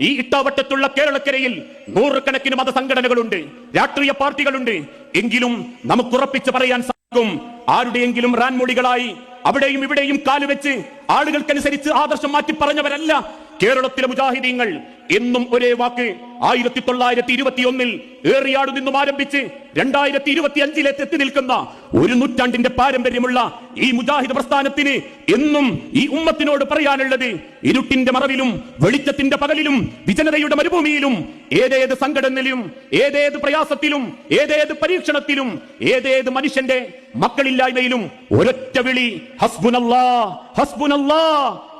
ഈ ഇട്ടാവട്ടത്തുള്ള കേരളക്കരയിൽ നൂറുകണക്കിന് മതസംഘടനകളുണ്ട് രാഷ്ട്രീയ പാർട്ടികളുണ്ട്. എങ്കിലും നമുക്ക് ഉറപ്പിച്ച് പറയാൻ സാധിക്കും ആരുടെയെങ്കിലും റാൻമൊഴികളായി അവിടെയും ഇവിടെയും കാലുവെച്ച് ആളുകൾക്കനുസരിച്ച് ആദർശം മാറ്റി പറഞ്ഞവരല്ല കേരളത്തിലെ മുജാഹിദീങ്ങൾ. എന്നും ഒരേ വാക്ക്. ആയിരത്തി തൊള്ളായിരത്തി ഇരുപത്തി ഒന്നിൽ ഏറിയാട് നിന്നും ആരംഭിച്ച് രണ്ടായിരത്തി ഇരുപത്തി അഞ്ചിലെ എത്തി നിൽക്കുന്ന ഒരു നൂറ്റാണ്ടിന്റെ പാരമ്പര്യമുള്ള ഈ മുജാഹിദ് പ്രസ്ഥാനത്തിന് എന്നും ഈ ഉമ്മത്തിനോട് പറയാനുള്ളത് ഇരുട്ടിന്റെ മറവിലും വെളിച്ചത്തിന്റെ പകലിലും വിജനതയുടെ മരുഭൂമിയിലും ഏതേത് സംഘടനയിലും ഏതേത് പ്രയാസത്തിലും ഏതേത് പരീക്ഷണത്തിലും ഏതേത് മനുഷ്യന്റെ മക്കളില്ലായ്മയിലും ഒരൊറ്റ വിളി ഹസ്ബുനല്ലാ ഹസ്ബുനല്ലാ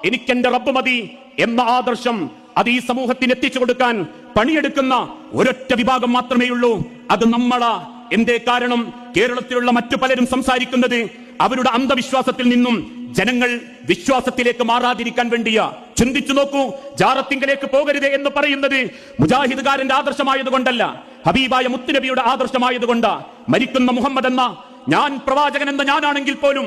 എനിക്കെന്റെ റബ്ബ് മതി എന്ന ആദർശം അത് ഈ സമൂഹത്തിന് എത്തിച്ചു കൊടുക്കാൻ പണിയെടുക്കുന്ന ഒരൊറ്റ വിഭാഗം മാത്രമേ ഉള്ളൂ. അത് നമ്മളാ. എന്തേ കാരണം? കേരളത്തിലുള്ള മറ്റു പലരും സംസാരിക്കുന്നത് അവരുടെ അന്ധവിശ്വാസത്തിൽ നിന്നും ജനങ്ങൾ വിശ്വാസത്തിലേക്ക് മാറാതിരിക്കാൻ വേണ്ടിയ. ചിന്തിച്ചു നോക്കൂ ജാറത്തിങ്കിലേക്ക് പോകരുത് എന്ന് പറയുന്നത് മുജാഹിദുകാരന്റെ ആദർശമായതുകൊണ്ടല്ല. ഹബീബായ മുത്തുനബിയുടെ ആദർശമായതുകൊണ്ടാ. മരിക്കുന്ന മുഹമ്മദ് എന്ന ഞാൻ പ്രവാചകൻ എന്ന ഞാനാണെങ്കിൽ പോലും.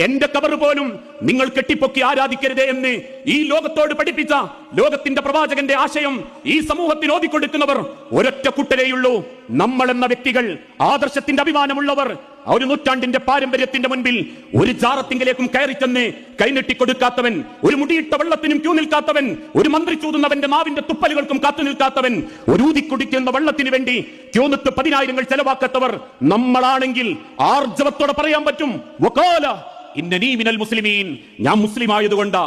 എന്റെ കബർ പോലും നിങ്ങൾ കെട്ടിപ്പൊക്കി ആരാധിക്കരുത് എന്ന് ഈ ലോകത്തോട് പഠിപ്പിച്ച ലോകത്തിന്റെ പ്രവാചകന്റെ ആശയം ഈ സമൂഹത്തിന് ഓതിക്കൊടുക്കുന്നവർ ഒരൊറ്റ കുട്ടരേയുള്ളൂ നമ്മൾ എന്ന വ്യക്തികൾ ആദർശത്തിന്റെ അഭിമാനമുള്ളവർ ഒരു നൂറ്റാണ്ടിന്റെ പാരമ്പര്യത്തിന്റെ മുൻപിൽ ഒരു ചാറത്തിങ്കിലേക്കും കയറി ചെന്ന് കൈനെട്ടി കൊടുക്കാത്തവൻ ഒരു മുടിയിട്ട വെള്ളത്തിനും ക്യൂ നിൽക്കാത്തവൻ ഒരു മന്ത്രി ചൂതുന്നവന്റെ നാവിന്റെ തുപ്പലുകൾക്കും കാത്തു നിൽക്കാത്തവൻ ഒരു ഊതിക്കുടിക്കുന്ന വെള്ളത്തിന് വേണ്ടി ക്യൂ നിട്ട് പതിനായിരങ്ങൾ ചെലവാക്കാത്തവർ നമ്മളാണെങ്കിൽ ആർജവത്തോടെ പറയാൻ പറ്റും. വക്കാല ഇന്ന നീ മിനൽ മുസ്ലിമീൻ ഞാൻ മുസ്ലിം ആയതുകൊണ്ടാ